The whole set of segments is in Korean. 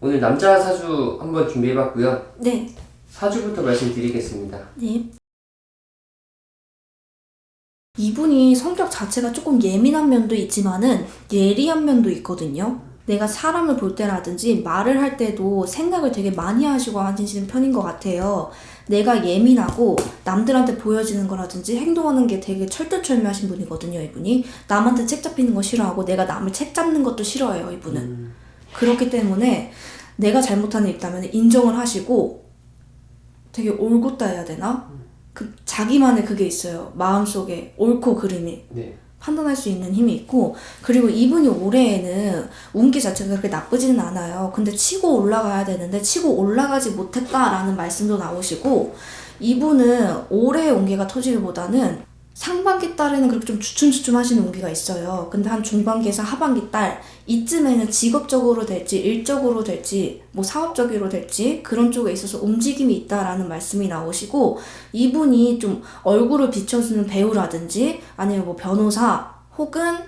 오늘 남자 사주 한번 준비해봤고요. 네. 사주부터 말씀드리겠습니다. 네. 이분이 성격 자체가 조금 예민한 면도 있지만은 예리한 면도 있거든요. 내가 사람을 볼 때라든지 말을 할 때도 생각을 되게 많이 하시고 하시는 편인 것 같아요. 내가 예민하고 남들한테 보여지는 거라든지 행동하는 게 되게 철두철미하신 분이거든요, 이분이. 남한테 책 잡히는 거 싫어하고 내가 남을 책 잡는 것도 싫어해요, 이분은. 그렇기 때문에 내가 잘못한 일 있다면 인정을 하시고 되게 올곧다 해야 되나? 그 자기만의 그게 있어요. 마음속에 옳고 그름이 네. 판단할 수 있는 힘이 있고 그리고 이분이 올해에는 운기 자체가 그렇게 나쁘지는 않아요. 근데 치고 올라가야 되는데 치고 올라가지 못했다라는 말씀도 나오시고 이분은 올해의 운기가 터지기보다는 상반기 달에는 그렇게 좀 주춤주춤 하시는 운기가 있어요. 근데 한 중반기에서 하반기 달 이쯤에는 직업적으로 될지 일적으로 될지 뭐 사업적으로 될지 그런 쪽에 있어서 움직임이 있다라는 말씀이 나오시고 이분이 좀 얼굴을 비춰주는 배우라든지 아니면 뭐 변호사 혹은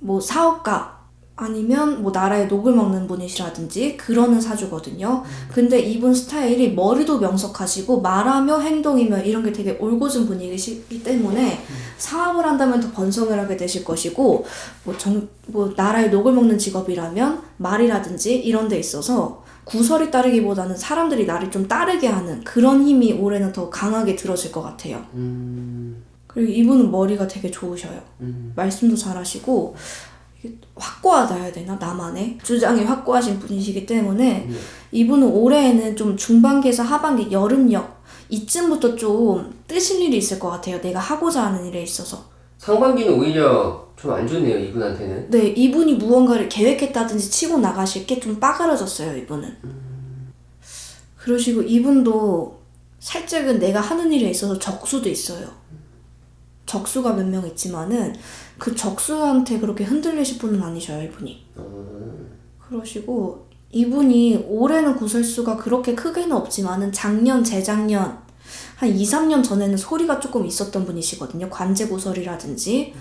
뭐 사업가 아니면 뭐 나라에 녹을 먹는 분이시라든지 그러는 사주거든요. 근데 이분 스타일이 머리도 명석하시고 말하며 행동이며 이런 게 되게 올곧은 분이시기 때문에 사업을 한다면 더 번성을 하게 되실 것이고 뭐, 정, 뭐 나라에 녹을 먹는 직업이라면 말이라든지 이런 데 있어서 구설이 따르기보다는 사람들이 나를 좀 따르게 하는 그런 힘이 올해는 더 강하게 들어질 것 같아요. 음, 그리고 이분은 머리가 되게 좋으셔요. 음, 말씀도 잘하시고 확고하다 해야 되나 나만의 주장이 확고하신 분이시기 때문에 네. 이분은 올해에는 좀 중반기에서 하반기 여름역 이쯤부터 좀 뜨실 일이 있을 것 같아요. 내가 하고자 하는 일에 있어서. 상반기는 오히려 좀 안 좋네요, 이분한테는. 네, 이분이 무언가를 계획했다든지 치고 나가실 게 좀 빠그러졌어요, 이분은. 그러시고 이분도 살짝은 내가 하는 일에 있어서 적수도 있어요. 적수가 몇 명 있지만은 그 적수한테 그렇게 흔들리실 분은 아니셔요, 이분이. 그러시고 이분이 올해는 구설수가 그렇게 크게는 없지만은 작년, 재작년 한 2, 3년 전에는 소리가 조금 있었던 분이시거든요. 관제 구설이라든지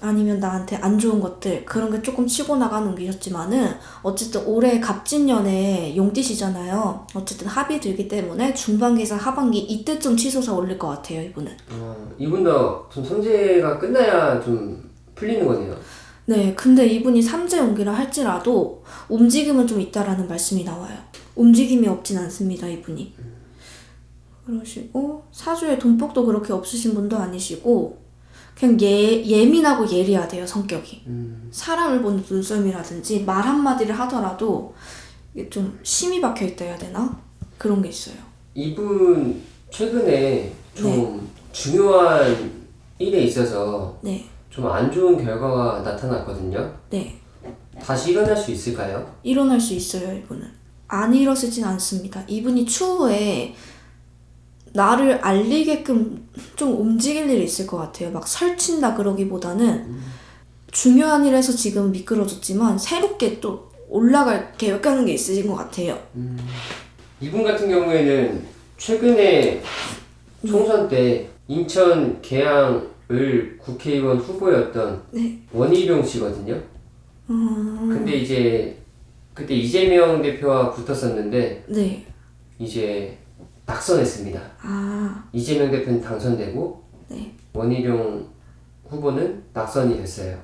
아니면 나한테 안 좋은 것들 그런 게 조금 치고 나가는 분이셨지만은 어쨌든 올해 갑진년에 용띠시잖아요. 어쨌든 합이 들기 때문에 중반기에서 하반기 이때쯤 치솟아 올릴 것 같아요, 이분은. 어, 이분도 좀 성재가 끝나야 좀 풀리는 거네요. 네, 근데 이분이 삼재 용기라 할지라도 움직임은 좀 있다라는 말씀이 나와요. 움직임이 없진 않습니다, 이분이. 그러시고 사주에 돈복도 그렇게 없으신 분도 아니시고 그냥 예, 예민하고 예리하대요, 성격이. 음, 사람을 보는 눈썰미라든지 말 한마디를 하더라도 이게 좀 심이 박혀 있다 해야 되나? 그런 게 있어요. 이분 최근에 좀 중요한 일에 있어서 네, 좀 안 좋은 결과가 나타났거든요. 네. 다시 일어날 수 있을까요? 일어날 수 있어요, 이분은. 안 일어서진 않습니다. 이분이 추후에 나를 알리게끔 좀 움직일 일이 있을 것 같아요. 막 설친다 그러기보다는 중요한 일에서 지금 미끄러졌지만 새롭게 또 올라갈 계획하는 게 있으신 것 같아요. 이분 같은 경우에는 최근에 총선 때 인천 계양을 국회의원 후보였던 네. 원희룡 씨거든요. 음, 근데 이제 그때 이재명 대표와 붙었었는데 네. 이제 낙선했습니다. 아, 이재명 대표는 당선되고 네. 원희룡 후보는 낙선이 됐어요.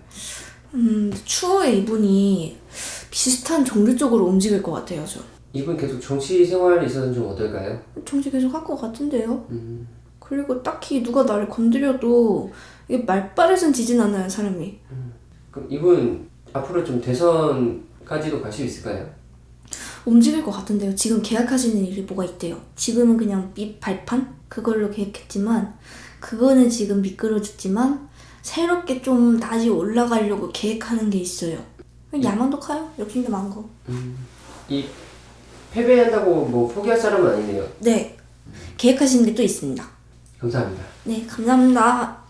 음, 추후에 이분이 비슷한 종류 쪽으로 움직일 것 같아요, 저. 이분 계속 정치 생활에 있어서는 좀 어떨까요? 정치 계속 할 것 같은데요? 음, 그리고 딱히 누가 나를 건드려도 이게 말빨에선 지진 않아요, 사람이. 그럼 이분 앞으로 좀 대선까지도 갈 수 있을까요? 움직일 것 같은데요. 지금 계약하시는 일이 뭐가 있대요. 지금은 그냥 밑 발판? 그걸로 계획했지만, 그거는 지금 미끄러졌지만, 새롭게 좀 다시 올라가려고 계획하는 게 있어요. 그냥 야망도 커요. 욕심도 많고. 이 패배한다고 뭐 포기할 사람은 아니네요. 네. 계획하시는 게 또 있습니다. 감사합니다. 네, 감사합니다.